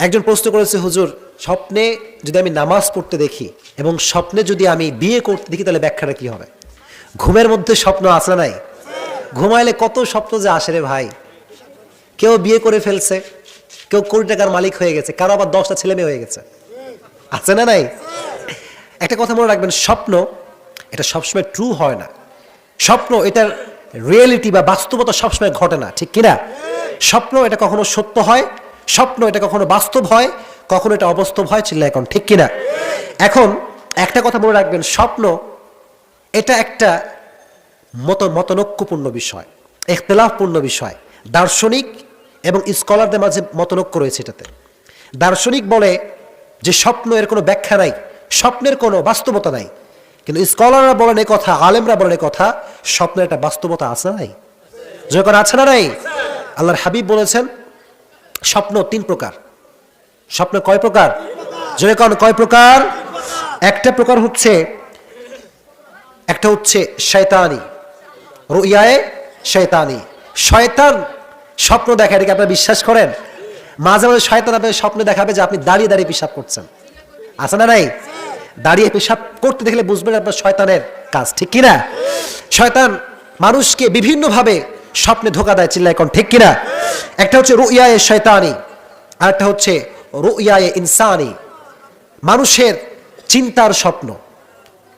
একজন প্রশ্ন করেছে, হুজুর, স্বপ্নে যদি আমি নামাজ পড়তে দেখি এবং স্বপ্নে যদি আমি বিয়ে করতে দেখি, তাহলে ব্যাখ্যাটা কি হবে? ঘুমের মধ্যে স্বপ্ন আসে নাই? ঘুমাইলে কত স্বপ্ন যে আসে রে ভাই। কেউ বিয়ে করে ফেলছে, কেউ কোটি টাকার মালিক হয়ে গেছে, কারও আবার দশটা ছেলে মেয়ে হয়ে গেছে। আছে না নাই? একটা কথা মনে রাখবেন, স্বপ্ন, এটা সবসময় ট্রু হয় না। স্বপ্ন, এটার রিয়েলিটি বা বাস্তবতা সবসময় ঘটে না, ঠিক কিনা? স্বপ্ন, এটা কখনো সত্য হয়? স্বপ্ন এটা কখনো বাস্তব হয়, কখনো এটা অবাস্তব হয় চিল্লা এখন ঠিক কিনা? এখন একটা কথা মনে রাখবেন, স্বপ্ন এটা একটা মত, মতনৈক্যপূর্ণ বিষয়, ইখতলাফপূর্ণ বিষয়, দার্শনিক এবং স্কলারদের মাঝে মতনৈক্য রয়েছে এটাতে। দার্শনিক বলে যে স্বপ্ন এর কোনো ব্যাখ্যা নাই, স্বপ্নের কোনো বাস্তবতা নাই, কিন্তু স্কলাররা বলেন এই কথা, আলেমরা বলেন এই কথা, স্বপ্নের একটা বাস্তবতা আছে নাই? যখন আছে না নাই? আল্লাহর হাবিব বলেছেন স্বপ্ন তিন প্রকার। স্বপ্ন কয় প্রকার? জয় কন, কয় প্রকার? একটা প্রকার হচ্ছে, একটা হচ্ছে শয়তানি। রুইয়ায়ে শয়তানি। শয়তান স্বপ্ন দেখা এটাকে আপনারা বিশ্বাস করেন? মাঝে মাঝে শয়তান আপনার স্বপ্নে দেখাবে যে আপনি দাঁড়িয়ে দাঁড়িয়ে পেশাব করছেন। আছে না নাই? দাঁড়িয়ে পেশাব করতে দেখলে বুঝবেন আপনার শয়তানের কাজ, ঠিক কিনা? শয়তান মানুষকে বিভিন্নভাবে স্বপ্নে ধোকা দেয় চিল্লায় কোন, ঠিক কিনা? একটা হচ্ছে রুইয়ায়ে শয়তানি আর একটা হচ্ছে রুইয়ায়ে ইনসানি। মানুষের চিন্তার স্বপ্ন,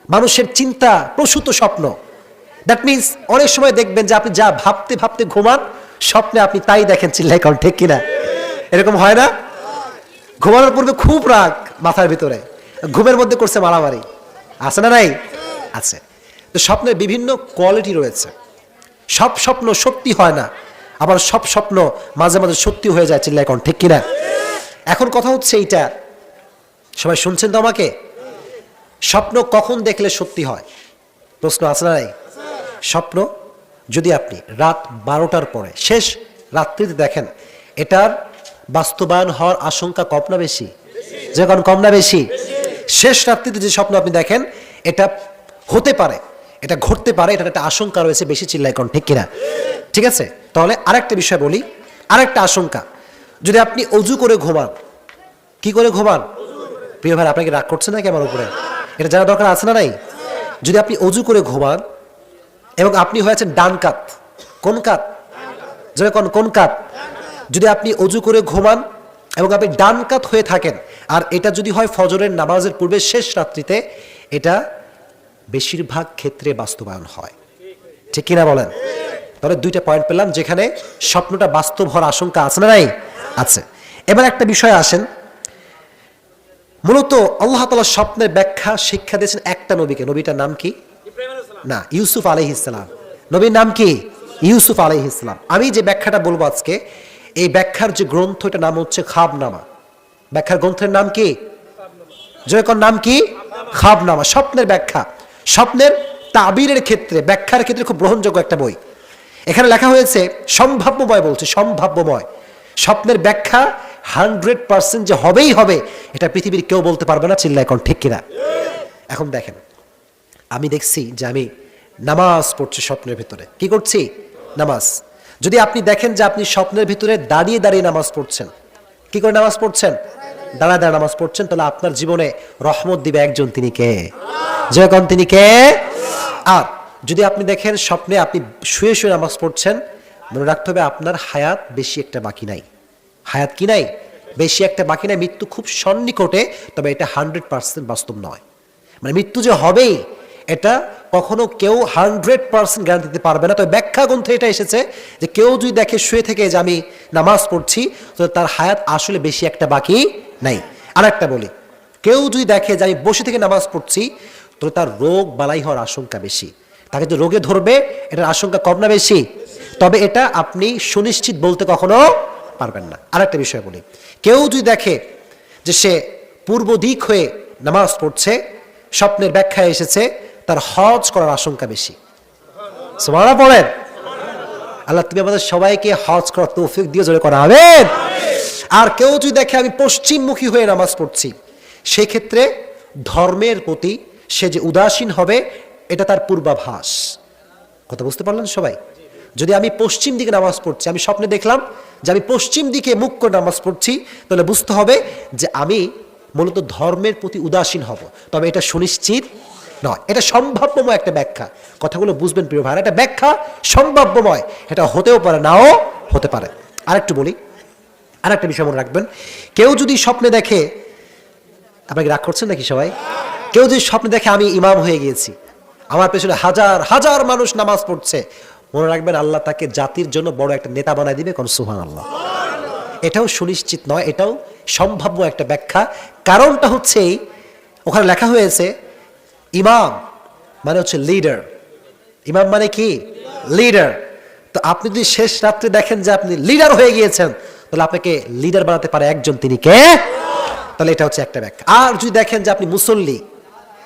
মানুষের চিন্তা প্রসূত স্বপ্ন। দ্যাট মিন্স অনেক সময় দেখবেন যে আপনি যা ভাবতে ভাবতে ঘুমান, স্বপ্নে আপনি তাই দেখেন চিল্লাই করেন ঠিক কিনা? এরকম হয় না? ঘুমানোর পূর্বে খুব রাগ মাথার ভিতরে, ঘুমের মধ্যে করছে মারামারি। আছে না নাই? আছে। তো স্বপ্নের বিভিন্ন কোয়ালিটি রয়েছে। সব স্বপ্ন সত্যি হয় না, আবার সব স্বপ্ন মাঝে মাঝে সত্যি হয়ে যায় চিল্লাই করেন ঠিক কিনা এখন কথা হচ্ছে এইটা, সবাই শুনছেন তো আমাকে? স্বপ্ন কখন দেখলে সত্যি হয়? প্রশ্ন আছে না নাই? স্বপ্ন যদি আপনি রাত বারোটার পরে, শেষ রাত্রিতে দেখেন, এটার বাস্তবায়ন হওয়ার আশঙ্কা কম না বেশি? যে কারণ কম না বেশি। শেষ রাত্রিতে যে স্বপ্ন আপনি দেখেন, এটা হতে পারে এটা ঘটতে পারে, এটার একটা আশঙ্কা রয়েছে বেশি চিল্লাই কোন ঠিক কিনা? ঠিক আছে? তাহলে আরেকটা বিষয় বলি, আরেকটা আশঙ্কা। যদি আপনি অজু করে ঘুমান, কি করে ঘুমান? প্রিয় ভাই, আপনাকে রাগ করছে নাকি আমার উপরে? এটা জানা দরকার আছে না নাই? যদি আপনি অজু করে ঘুমান, এবং আপনি হয়েছেন ডান কাত, কোন কাত? যদি কোন কোন কাত? যদি আপনি অজু করে ঘুমান, এবং আপনি ডান কাত হয়ে থাকেন, আর এটা যদি হয় ফজরের নামাজের পূর্বে শেষ রাত্রিতে, এটা বেশিরভাগ ক্ষেত্রে বাস্তবায়ন হয়। ঠিক কিনা বলেন? তাহলে দুইটা পয়েন্ট পেলাম যেখানে স্বপ্নটা বাস্তব হওয়ার আশঙ্কা আছে না নাই? আছে। এবার একটা বিষয় আসেন। মূলত আল্লাহ তালা স্বপ্নের ব্যাখ্যা শিক্ষা দিয়েছেন একটা নবীকে। নবীটার নাম কি? না ইউসুফ আলহ ইসলাম নবীর নাম কি? ইউসুফ আলহ ইসলাম আমি যে ব্যাখ্যাটা বলব আজকে এই ব্যাখ্যার যে গ্রন্থ এটার নাম হচ্ছে খাবনামা। ব্যাখ্যার গ্রন্থের নাম কি? জয়কর নাম কি? খাবনামা। স্বপ্নের ব্যাখ্যা। স্বপ্নের তাবিরের ক্ষেত্রে, ব্যাখ্যার ক্ষেত্রে খুব গ্রহণযোগ্য একটা বই। এখানে লেখা হয়েছে, সম্ভাব্যময় বলছে, সম্ভাব্যময়। স্বপ্নের ব্যাখ্যা হান্ড্রেড পার্সেন্ট যে হবেই হবে, এটা পৃথিবীর কেউ বলতে পারবে না চিল্লা এখন ঠিক কিনা? এখন দেখেন, আমি দেখছি যে আমি নামাজ পড়ছি স্বপ্নের ভিতরে। কি করছি? নামাজ। যদি আপনি দেখেন যে আপনি স্বপ্নের ভিতরে দাঁড়িয়ে দাঁড়িয়ে নামাজ পড়ছেন, কি করে নামাজ পড়ছেন? দাঁড়া দাঁড়া, নামাজ পড়ছেন, তাহলে আপনার জীবনে রহমত দিবে একজন তিনি কে? যেরকম তিনি কে? আর যদি আপনি দেখেন স্বপ্নে আপনি শুয়ে শুয়ে নামাজ পড়ছেন, মনে রাখতে হবে আপনার হায়াত বেশি একটা বাকি নাই। হায়াত কি নাই? বেশি একটা বাকি নাই। মৃত্যু খুব সন্নিকটে, তবে এটা হান্ড্রেড পার্সেন্ট বাস্তব নয়। মানে মৃত্যু যে হবেই এটা কখনো কেউ হান্ড্রেড পার্সেন্ট গ্যারান্টি দিতে পারবে না। তবে ব্যাখ্যা গ্রন্থে এটা এসেছে যে কেউ যদি দেখে, শুয়ে থেকে যে আমি নামাজ পড়ছি, তো তার হায়াত আসলে বেশি একটা বাকি নাই। আর একটা বলি, কেউ যদি দেখে যে আমি বসে থেকে নামাজ পড়ছি, তো তার রোগ বালাই হওয়ার আশঙ্কা বেশি। তাকে যে রোগে ধরবে, এটার আশঙ্কা কম না বেশি। তবে এটা আপনি সুনিশ্চিত বলতে কখনো পারবেন না। আর একটা বিষয় বলি, কেউ যদি দেখে যে সে পূর্ব দিক হয়ে নামাজ পড়ছে, স্বপ্নের ব্যাখ্যা এসেছে তার হজ করার আশঙ্কা বেশি। সোমারা পড়েন। আল্লাহ, তুমি আমাদের সবাইকে হজ করার তৌফিক দিয়ে জোরে করা হবে আর কেউ যদি দেখে আমি পশ্চিমমুখী হয়ে নামাজ পড়ছি সেই ক্ষেত্রে ধর্মের প্রতি সে যে উদাসীন হবে, এটা তার পূর্বাভাস। কথা বুঝতে পারলেন সবাই? যদি আমি পশ্চিম দিকে নামাজ পড়ছি, আমি স্বপ্নে দেখলাম যে আমি পশ্চিম দিকে মুখ করে নামাজ পড়ছি, তাহলে বুঝতে হবে যে আমি মূলত ধর্মের প্রতি উদাসীন হব। তবে এটা সুনিশ্চিত নয়। এটা সম্ভাব্যময় একটা ব্যাখ্যা। কথাগুলো বুঝবেন প্রিয় ভাই এটা ব্যাখ্যা সম্ভাব্যময়। এটা হতেও পারে, নাও হতে পারে। আরেকটু বলি, আরেকটা বিষয় মনে রাখবেন। কেউ যদি স্বপ্নে দেখে আপনাকে রাগ করছেন নাকি সবাই? কেউ যদি স্বপ্নে দেখে আমি ইমাম হয়ে গিয়েছি, আমার পেছনে হাজার হাজার মানুষ নামাজ পড়ছে, মনে রাখবেন আল্লাহ তাকে জাতির জন্য বড় একটা নেতা বানায় দিবে, কোন সুহান আল্লাহ এটাও সুনিশ্চিত নয়, এটাও সম্ভাব্য একটা ব্যাখ্যা। কারণটা হচ্ছে ওখানে লেখা হয়েছে ইমাম মানে হচ্ছে লিডার ইমাম মানে কি? লিডার তো আপনি যদি শেষ রাত্রে দেখেন যে আপনি লিডার হয়ে গিয়েছেন, তাহলে আপনাকে লিডার বানাতে পারে একজন। তিনি কে? তাহলে এটা হচ্ছে একটা ব্যাখ্যা। আর যদি দেখেন যে আপনি মুসল্লি,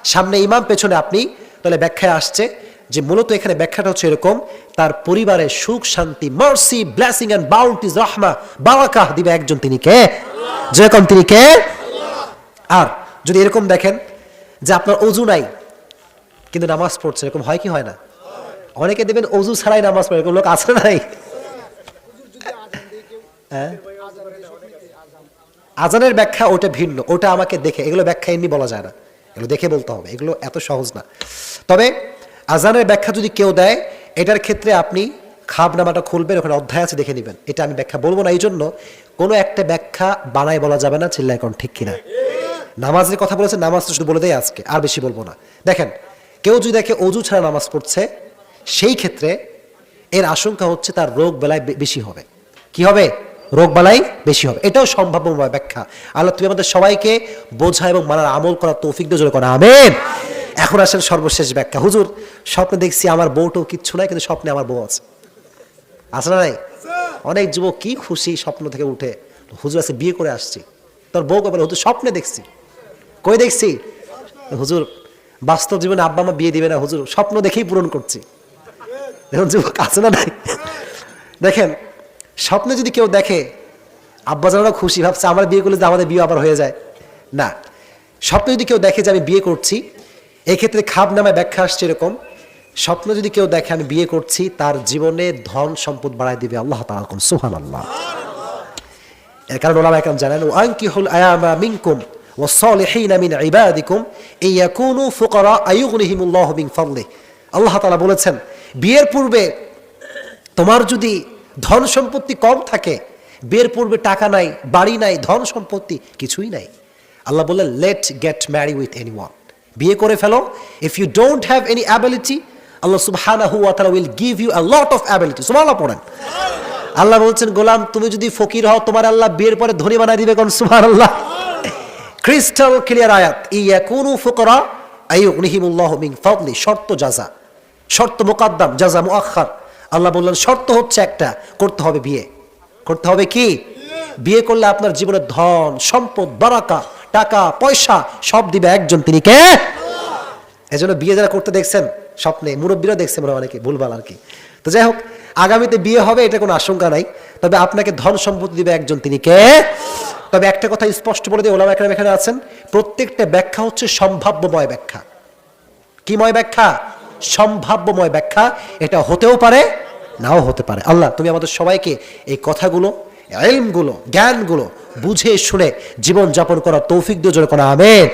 সামনে ইমাম, পেছনে আপনি, তাহলে ব্যাখ্যায় আসছে যে মূলত এখানে ব্যাখ্যাটা হচ্ছে এরকম, তার পরিবারে সুখ, শান্তি মার্সি ব্লেসিং এন্ড বাউন্টিজ রহমা বারাকাহ দিবে একজন। তিনি কে? যেরকম তিনি কে? আর যদি এরকম দেখেন যে আপনার অজু নাই, কিন্তু নামাজ পড়ছে, এরকম হয় কি হয় না? অনেকে দেবেন অজু ছাড়াই নামাজ পড়ে, এরকম লোক আছে নাই? হ্যাঁ? আজানের ব্যাখ্যা ওটা ভিন্ন, ওটা আমাকে দেখে, এগুলো ব্যাখ্যা এমনি বলা যায় না। এগুলো দেখে বলতে হবে, এগুলো এত সহজ না। তবে আজানের ব্যাখ্যা যদি কেউ দেয়, এটার ক্ষেত্রে আপনি খাবনামাটা খুলবেন, ওখানে অধ্যায় আছে, দেখে নেবেন। এটা আমি ব্যাখ্যা বলব না এই জন্য কোনো একটা ব্যাখ্যা বানায় বলা যাবে না চিল্লা এখন ঠিক কিনা। নামাজের কথা বলেছে নামাজটা শুধু বলে দেয় আজকে, আর বেশি বলব না। দেখেন, কেউ যদি দেখে অজু ছাড়া নামাজ পড়ছে, সেই ক্ষেত্রে এর আশঙ্কা হচ্ছে তার রোগ বেলায় বেশি হবে। কি হবে? রোগ বালাই বেশি হবে। এটাও সম্ভাব্যময় ব্যাখ্যা। আল্লাহ তুমি আমাদের সবাইকে বোঝা এবং মানার আমল করার তৌফিক দিয়ে জোরে করা আমেন। এখন আসেন সর্বশেষ ব্যাখ্যা। হুজুর, স্বপ্নে দেখছি আমার বউটাও কিচ্ছু নাই, কিন্তু স্বপ্নে আমার বউ আছে। আছে না নাই? অনেক যুবক কি খুশি স্বপ্ন থেকে উঠে। হুজুর আছে, বিয়ে করে আসছি। তোর বউ বলে হুজুর, স্বপ্নে দেখছি। কই দেখছি? হুজুর, বাস্তব জীবনে আব্বা মা বিয়ে দিবে না, হুজুর, স্বপ্ন দেখেই পূরণ করছি। দেখুন যুবক আছে না নাই? দেখেন, স্বপ্নে যদি কেউ দেখে, আব্বা জানারা খুশি, ভাবছে আমার বিয়ে করলে যে আমাদের বিয়ে আবার হয়ে যায়। না, স্বপ্নে যদি কেউ দেখে যে আমি বিয়ে করছি, এক্ষেত্রে খাব নামায় ব্যাখ্যা আসছে এরকম। স্বপ্ন যদি কেউ দেখে আমি বিয়ে করছি, তার জীবনে ধন সম্পদ বাড়ায় দিবে আল্লাহ তাআলা কোন সুহান আল্লাহ এর কারণ ওলামা একরাম জানেন আয়ামা মিনকুম। ওয়াসলিহীন মিন ইবাদিকুম ইয়াকুনু ফুকারা আইগনিহিমুল্লাহ মিন ফাদলিহ আল্লাহ তাআলা বলেছেন, বিয়ের পূর্বে তোমার যদি ধন সম্পত্তি কম থাকে, বিয়ের পূর্বে টাকা নাই, বাড়ি নাই, ধন সম্পত্তি কিছুই নাই। আল্লাহ বলে let get marry with any one বিয়ে করে ফেলো। If you don't have any ability Allah সুবহানাহু ওয়া তাআলা will give you a lot of ability সুবহানাল্লাহ পড়েন। আল্লাহ বলছেন, গোলাম, তুমি যদি ফকির হও, তোমার আল্লাহ বিয়ের পরে ধনী বানায় দিবে কোন? আল্লাহ ক্রিস্টাল ক্লিয়ার আয়াত, ইয়াকুনু ফুকরা আইয়ুগনিহিমুল্লাহ মিন ফাদলি শর্ত জাযা শর্ত মুকাদ্দাম জাযা মুআখার আল্লাহ বললেন, শর্ত হচ্ছে একটা, করতে হবে বিয়ে। করতে হবে কি? বিয়ে করলে আপনার জীবনে ধন, সম্পদ, বারাকা, টাকা, পয়সা সব দিবে একজন, তিনি কে? এজন্য বিয়ে যারা করতে দেখছেন, স্বপ্নে মুরব্বীরা দেখছে হয় অনেকে, ভুলভাল আর কি। তো যাই হোক, আগামীতে বিয়ে হবে, এটা কোনো আশঙ্কা নাই। তবে আপনাকে ধন সম্পত্তি দিবে একজন, তিনি কে? তবে একটা কথা স্পষ্ট বলে দিয়ে ওলামা এখানে আছেন। প্রত্যেকটা ব্যাখ্যা হচ্ছে সম্ভাব্যময় ব্যাখ্যা। কিময় ব্যাখ্যা? সম্ভাব্যময় ব্যাখ্যা। এটা হতেও পারে, নাও হতে পারে। আল্লাহ, তুমি আমাদের সবাইকে এই কথাগুলো এলমগুলো জ্ঞানগুলো বুঝে শুনে জীবন যাপন করার তৌফিক দিয়ে জোর করা আমেন।